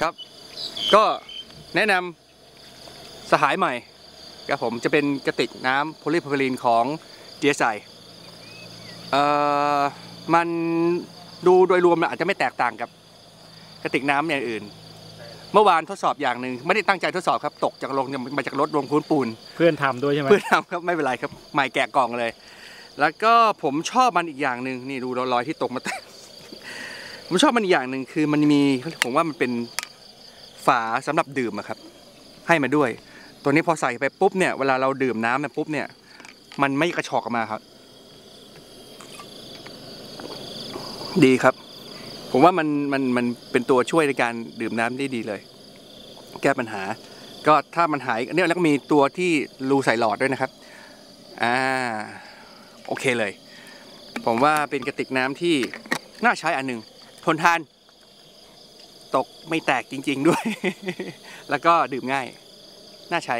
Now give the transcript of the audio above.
ครับ ก็แนะนำสหายใหม่ครับผมจะเป็นกระติกน้ำโพลีโพรลีนของ DSI เอ่อมันดูโดยรวมมันอาจจะไม่แตกต่างกับกระติกน้ำอย่างอื่น เมื่อวานทดสอบอย่างหนึ่งไม่ได้ตั้งใจทดสอบครับตกจากลงมาจากรถลงพื้นปูน เพื่อนทำด้วยใช่ไหมเพื่อทำครับไม่เป็นไรครับใหม่แกะกล่องเลย แล้วก็ผมชอบมันอีกอย่างหนึ่งนี่ดูรอยที่ตกมาผมชอบมันอีกอย่างหนึ่งคือมันมีผมว่ามันเป็น ฝาสำหรับดื่มอะครับ ให้มาด้วย ตัวนี้พอใส่ไปปุ๊บเนี่ยเวลาเราดื่มน้ำเนี่ยปุ๊บเนี่ย มันไม่กระชอกออกมาครับ ดีครับ ผมว่ามันมันมันเป็นตัวช่วยในการดื่มน้ำได้ดีเลย แก้ปัญหา ก็ถ้ามันหายเนี่ยแล้วก็มีตัวที่รูใส่หลอดด้วยนะครับอ่าโอเคเลย ผมว่าเป็นกระติกน้ำที่น่าใช้อันหนึ่งทนทาน ตกไม่แตกจริง ๆ ด้วย แล้วก็ดื่มง่าย น่าใช้